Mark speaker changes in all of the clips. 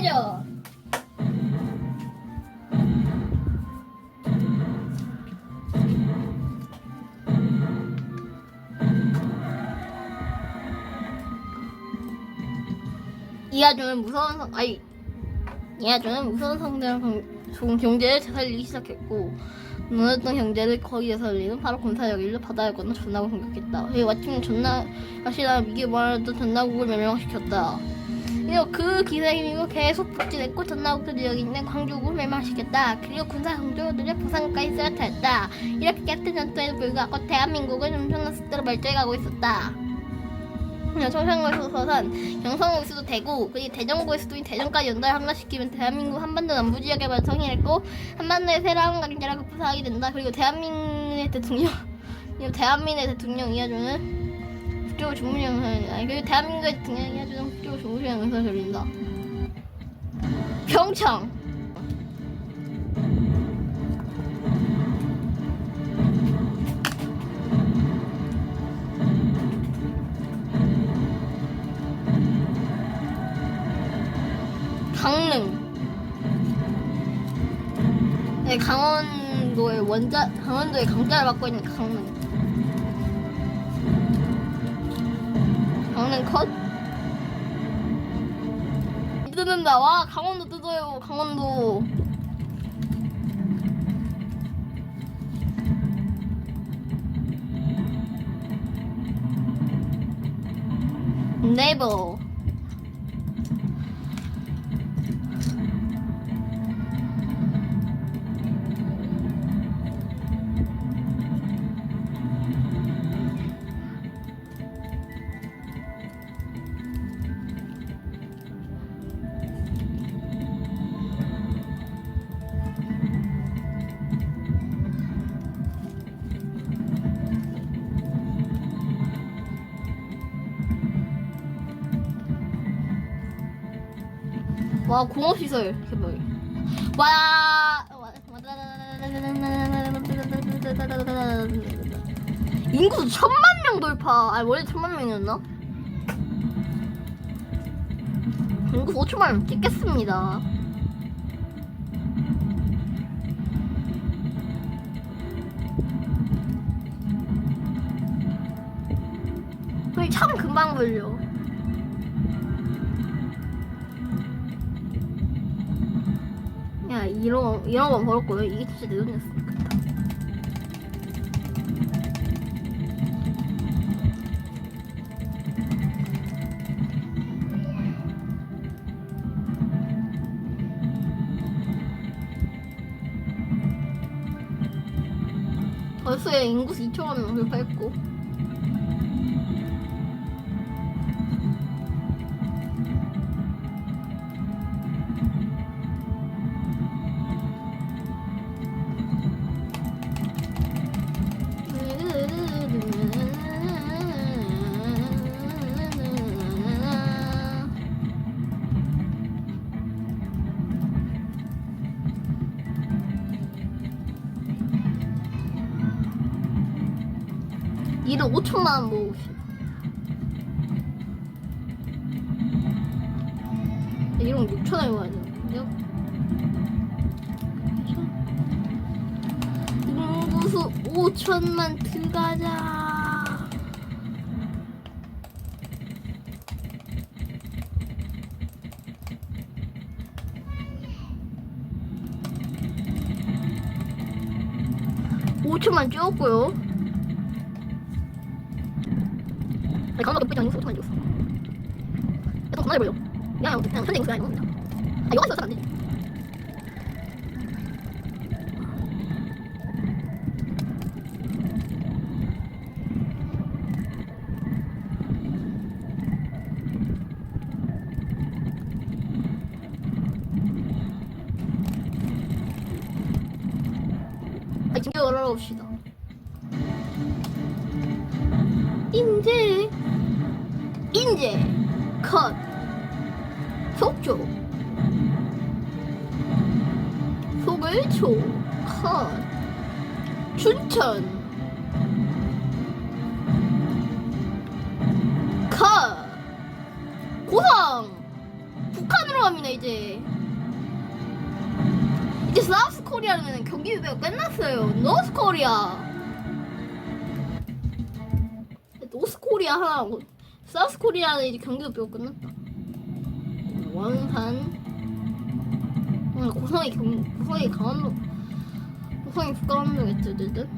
Speaker 1: 오 되죠. 이하준은 무서운 성 아니 이하준은 무서운 성대랑 경제를 되살리기 시작했고 무너졌던 경제를 거의 되살리는 바로 군사력 일로 건너 전나국을 공격했다. 그리고 마침 전나 다시 나 미개 말하던 전나국을 멸망시켰다. 그리고 그 힘입어 계속 북진했고 전나국도 지역에 있는 광주국을 멸망시켰다. 그리고 군사 성조들의 부산까지 쓰러뜨렸다. 이렇게 같은 전투에도 불구하고 대한민국은 엄청난 속도로 발전해가고 있었다. 청산고에서 서산, 경상고에서도 대구, 그리고 대전고에서도 대전까지 연달아 함락시키면 대한민국 한반도 남부 지역에만 성행했고 한반도의 새로운 강자가 급부상하게 된다. 그리고 대한민국의 대통령, 대한민국의 대통령 이하준은 국조 주무시장을 아니 그리고 대한민국의 대통령 이하준은 국조 주무시장에서 열린다. 평창. 강릉. 네, 강원도의 원자, 강원도의 강자를 맡고 있는 강릉. 강릉 컷? 뜯는다. 와, 강원도 뜯어요, 강원도. 네이버. 와 공업 시설. 개발 와 인구 천만 명 돌파. 아니 원래 천만 명이었나? 인구 5천만 명 찍겠습니다. 그참 금방 걸려 이런 이런 건 벌었고요. 이게 진짜 내 돈이었어. 벌써 얘 인구수 2천만 명 돌파했고 이를 5천만 원 모읍시다. 이런 6천 원 모아야 되는데요? 인구수 5천만 들어가자. 오천만 찍었고요. 아니, 강화도 몇불이 아니고 5천만 찍었어. 야, 좀 그만해버려. 야, 그냥 현재 인구수야, 이거. 아, 영화 있어서 안 되지. 아니, 지금 열어봅시다. 인제 인제 컷. 속조 속을 초컷. 춘천. 가 고성. 북한으로 갑니다 이제. 이제 사우스 코리아는 경기 유배가 끝났어요. 노스 코리아 노스 코리아 하나 사우스 코리아는 이제 경기 유배가 끝났다 어, 고성이 경 고성이 강원도 고성이 국가함도겠지 어쨌든.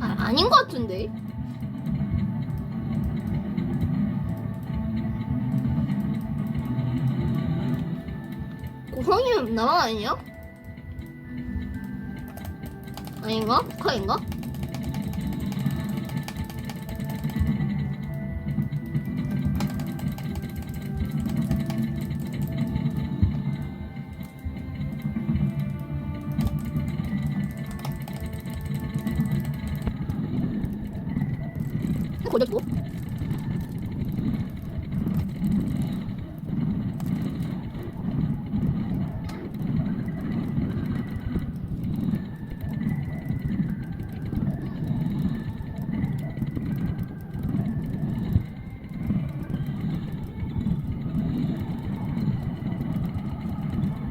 Speaker 1: 아, 아닌 것 같은데? 고성이 나라 아니야? 아닌가? 북한인가?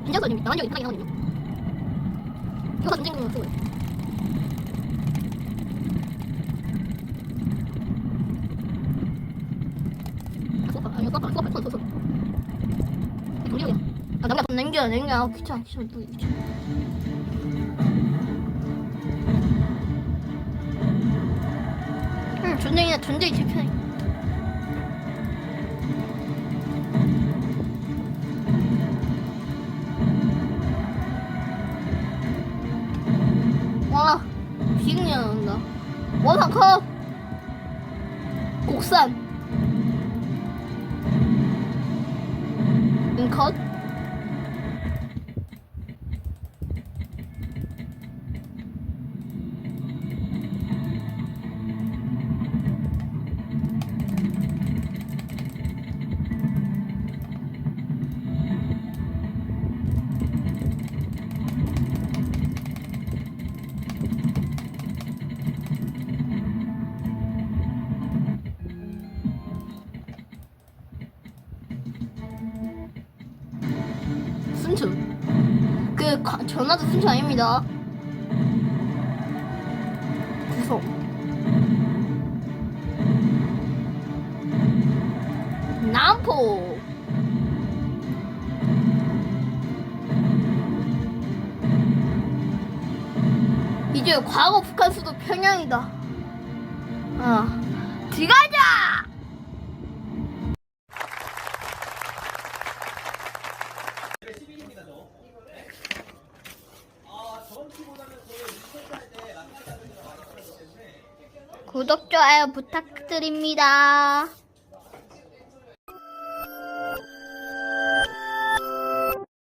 Speaker 1: 인자도 아닙니다. 여기 편하게 하거든요. 이거 전쟁 경로 쓰고 돈 남겨, 귀찮아, 귀찮아, 또 귀찮아. 응, 전쟁이나 전쟁이 제일 편해. 나온다. 원상 컷! 곡산. 응, 컷. 순천. 그 과- 전화도 순천 아닙니다. 구속. 남포. 이제 과거 북한 수도 평양이다. 아, 들어가자. 구독, 좋아요 부탁드립니다.